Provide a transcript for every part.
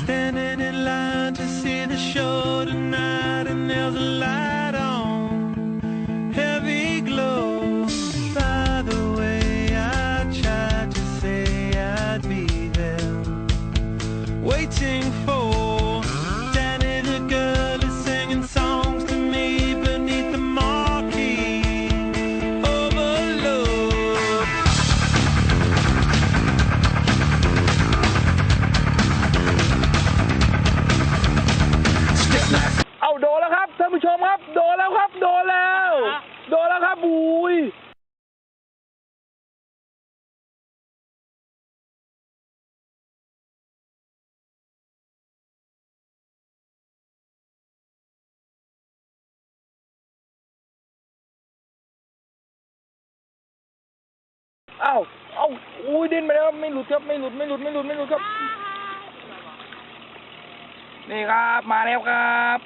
Standing in line to see the show tonight, and there's a light อ้าเอ้าอุ้ยดิ้นไปแล้วไม่หลุดครับไม่หลุดไม่หลุดไม่หลุดไม่หลุดครับ นี่ครับมาแล้วครับ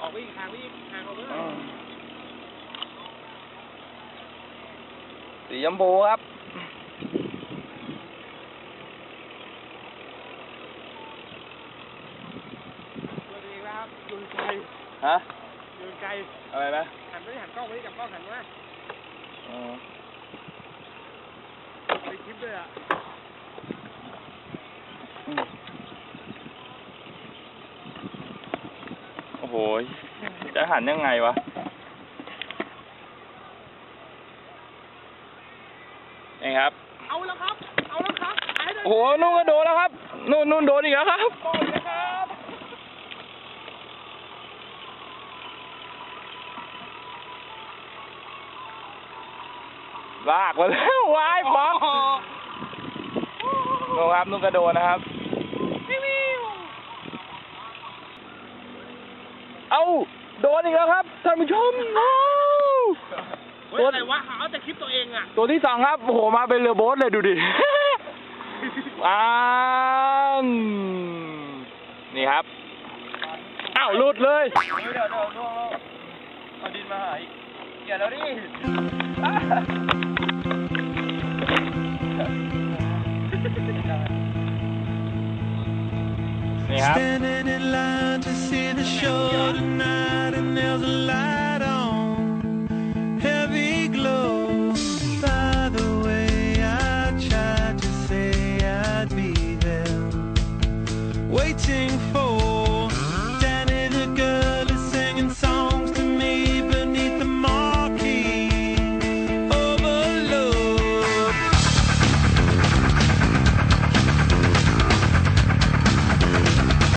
ออกวิ่งทางวิ่งทางเอาเพื่อ สีชมพูครับ ตัวเองนะครับโยน ไกลฮะโยนไกลอะไรนะหันไปหันกล้องไปกับกล้องหันมาอ๋อไปคลิปด้วยอะโอ้โหจะหันยังไงวะนี่ครับ เอาแล้วครับ เอาแล้วครับหายเลยโอ้โหนู่นก็โดนแล้วครับ นู่นนู่นโดนอีกแล้วครับ โอ้ยนะครับ ลากมาแล้ววายป๊อกนู่นครับนู่นก็โดนนะครับ เอ้าโดนอีกแล้วครับท่านผู้ชมเอ้าเฮ้ยอะไรวะเอาแต่คลิปตัวเองอะ ตัวที่สองครับโอ้โหมาเป็นเรือโบ๊ทเลยดูดิอ่านนี่ครับ อ้าวหลุดเลยเดี๋ยวเดี๋ยวเดี๋ยวเอาดินมาหาอีกอย่าแล้วดิ They. Standing in line to see the show tonight, and there's a light on, heavy glow. By the way, I tried to say I'd be there, waiting for.